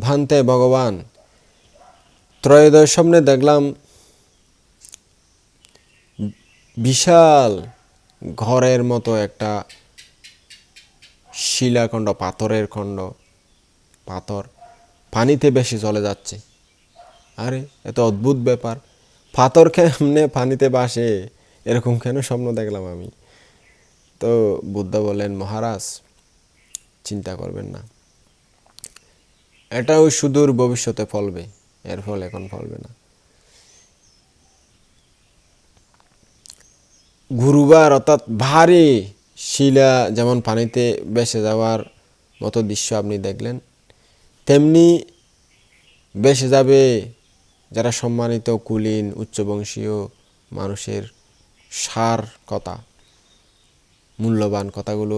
ভান্তে ভগবান। ত্রয়োদশ স্বপ্নে দেখলাম বিশাল ঘরের মতো একটা শিলাখণ্ড, পাথরের খণ্ড, পাথর। পানিতে বেশি চলে যাচ্ছে। আরে, এত অদ্ভুত ব্যাপার। পাথর কেমনে পানিতে বাসে এরকম কেন স্বপ্ন দেখলাম আমি? তো বুদ্ধ বলেন মহারাজ, চিন্তা করবেন না। এটাও সুদূর ভবিষ্যতে ফলবে, এর ফল এখন ফলবে না। গুরুবার অর্থাৎ ভারী শিলা যেমন পানিতে ভেসে যাওয়ার মতো দৃশ্য আপনি দেখলেন, তেমনি ভেসে যাবে যারা সম্মানিত কুলীন, উচ্চবংশীয় মানুষের সার কথা, মূল্যবান কথাগুলো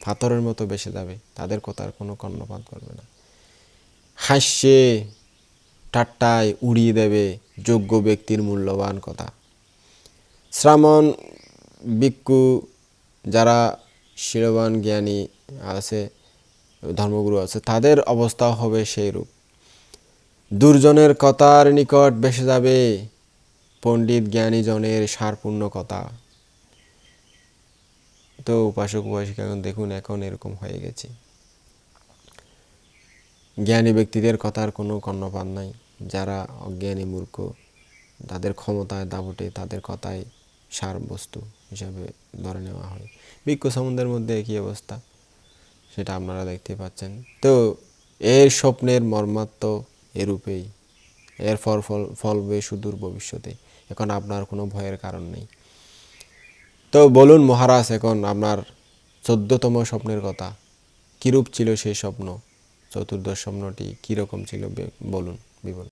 পাথরের মতো বেসে যাবে, তাদের কথার কোনো কর্ণপাত করবে না। হাস্যে ঠাট্টায় উড়িয়ে দেবে যোগ্য ব্যক্তির মূল্যবান কথা। শ্রামণ ভিক্ষু যারা শিরবান জ্ঞানী আছে, ধর্মগুরু আছে, তাদের অবস্থা হবে সেই রূপ দুর্জনের কথার নিকট বেসে যাবে পণ্ডিত জ্ঞানী জনের সারপূর্ণ কথা। তো উপাসক উপাসিকা এখন দেখুন, এখন এরকম হয়ে গেছে। জ্ঞানী ব্যক্তিদের কথার কোনো কর্ণপাত নাই। যারা অজ্ঞানী মূর্খ, তাদের ক্ষমতায় দাবটে তাদের কথায় সার বস্তু হিসাবে ধরে নেওয়া হয়। বৃক্ষ সমুদ্রের মধ্যে একই অবস্থা, সেটা আপনারা দেখতে পাচ্ছেন। তো এর স্বপ্নের মর্মাত্ম এরূপেই। এর ফল ফল, ফলবে সুদূর ভবিষ্যতে। এখন আপনার কোনো ভয়ের কারণ নেই। তো বলুন মহারাজ, এখন আপনার চোদ্দতম স্বপ্নের কথা। কীরূপ ছিল সেই স্বপ্ন? চতুর্দশ নটি কীরকম ছিল বলুন বিবরণ।